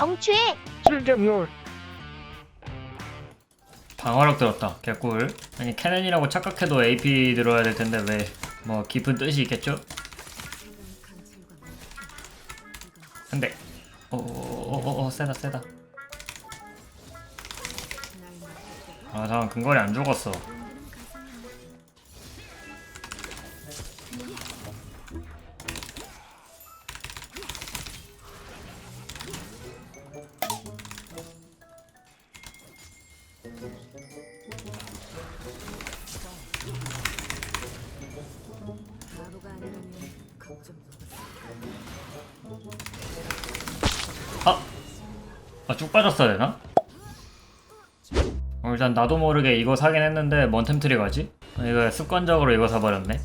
성추행. 즐겨요. 방어력 들었다. 개꿀. 아니 캐넨이라고 착각해도 AP 들어야 될 텐데 왜? 뭐 깊은 뜻이 있겠죠? 근데 오오오오 세다 세다. 아 잠깐 근거리 안 죽었어. 아, 쭉 빠졌어야 되나? 어, 일단 나도 모르게 이거 사긴 했는데 뭔 템트리 가지? 아, 이거 습관적으로 이거 사버렸네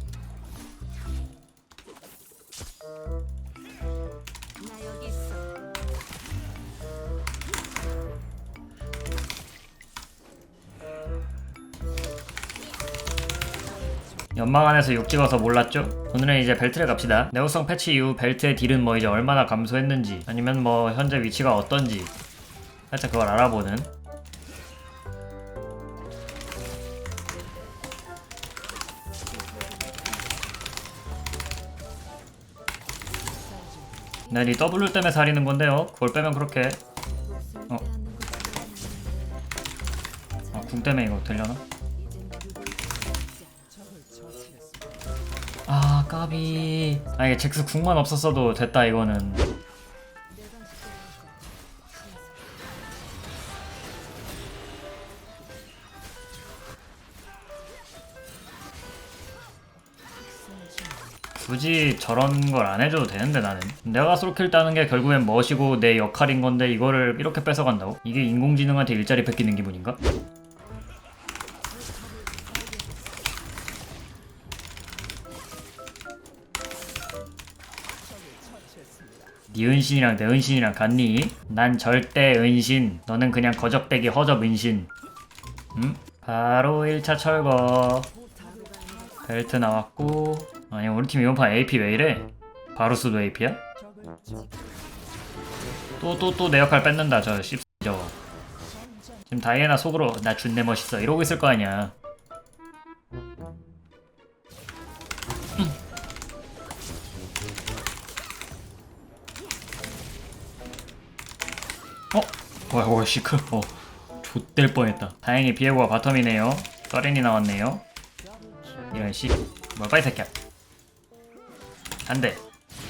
연막 안에서 6 찍어서 몰랐죠? 오늘은 이제 벨트를 갑시다. 내구성 패치 이후 벨트의 딜은 뭐 이제 얼마나 감소했는지 아니면 뭐 현재 위치가 어떤지 살짝 그걸 알아보는 난이 W 때문에 사리는 건데요. 그걸 빼면 그렇게 어. 아, 궁 때문에 이거 되려나? 아 까비 아 이게 잭스 궁만 없었어도 됐다 이거는 굳이 저런 걸 안 해줘도 되는데 나는 내가 솔킬 따는 게 결국엔 멋이고 내 역할인 건데 이거를 이렇게 뺏어간다고? 이게 인공지능한테 일자리 뺏기는 기분인가? 네 은신이랑 내 은신이랑 같니? 난 절대 은신 너는 그냥 거적대기 허접 은신 음? 바로 1차 철거 벨트 나왔고 아니 우리 팀 이번 판 AP 왜 이래? 바루스도 AP야? 또 또 또 내 역할 뺏는다 저 씹 저거 지금 다이애나 속으로 나 준내 멋있어 이러고 있을 거 아니야 어? 뭐야 뭐야 시크 어 좆될 뻔했다 다행히 비에고가 바텀이네요 서렌이 나왔네요 이런 씨. 뭐 빨리 새끼야. 안 돼.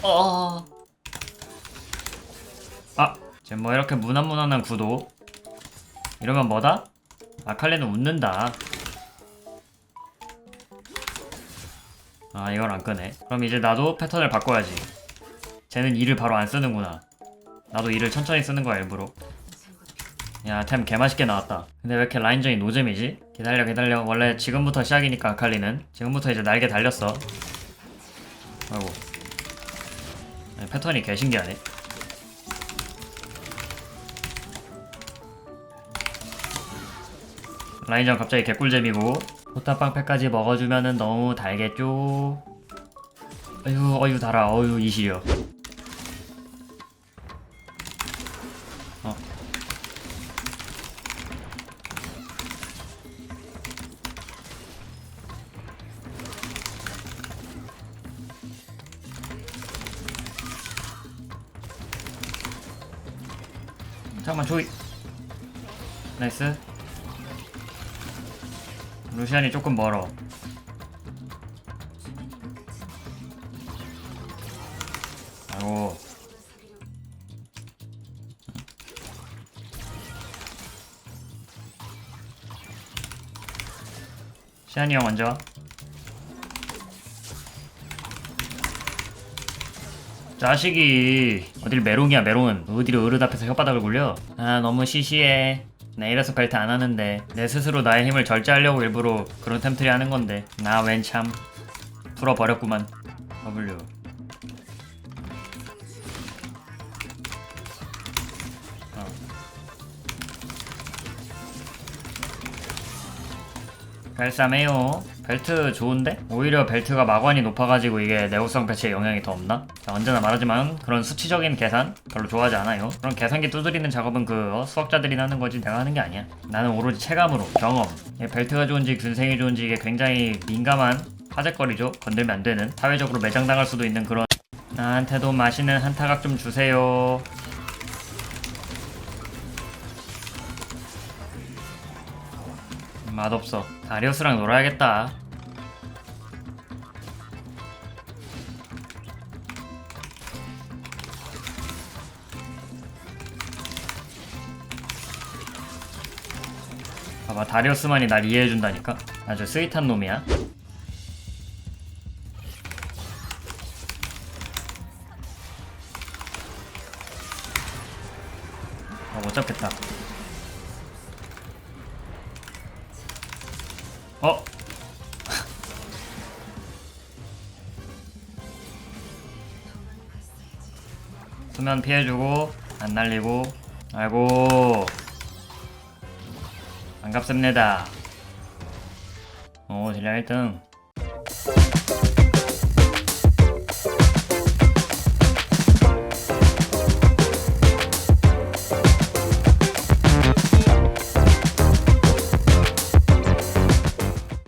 어. 아, 지금 뭐 이렇게 무난무난한 구도. 이러면 뭐다? 아칼리는 웃는다. 아, 이건 안 끄네. 그럼 이제 나도 패턴을 바꿔야지. 쟤는 이를 바로 안 쓰는구나. 나도 이를 천천히 쓰는 거야, 일부러. 야, 템 개맛있게 나왔다. 근데 왜 이렇게 라인전이 노잼이지? 기다려, 기다려. 원래 지금부터 시작이니까, 아칼리는. 지금부터 이제 날개 달렸어. 아이고. 아니, 패턴이 개 신기하네. 라인전 갑자기 개꿀잼이고. 포탑방패까지 먹어주면은 너무 달겠죠? 어휴, 어휴, 달아. 어휴, 이시려. 잠깐만 조이 나이스. 루시안이 조금 멀어. 아이고. 시안이 형 먼저 자식이 어딜 메롱이야 메롱은. 어디로 어른 앞에서 혓바닥을 굴려? 아 너무 시시해. 나 이래서 벨트 안 하는데. 내 스스로 나의 힘을 절제하려고 일부러 그런 템트리 하는 건데. 나 웬 참. 풀어버렸구만. W. 어. 갈쌈해요 벨트 좋은데? 오히려 벨트가 마관이 높아가지고 이게 내구성 패치에 영향이 더 없나? 자, 언제나 말하지만 그런 수치적인 계산 별로 좋아하지 않아요. 그런 계산기 두드리는 작업은 그 어, 수학자들이 하는 거지 내가 하는 게 아니야. 나는 오로지 체감으로 경험. 벨트가 좋은지 균생이 좋은지 이게 굉장히 민감한 화제거리죠. 건들면 안 되는 사회적으로 매장당할 수도 있는 그런 나한테도 맛있는 한타각 좀 주세요. 맛없어. 다리우스랑 놀아야겠다. 봐봐, 다리우스만이 날 이해해준다니까? 아주 스윗한 놈이야. 어, 못 잡겠다. 어? 수면 피해주고 안 날리고 아이고. 반갑습니다. 오 딜량 1등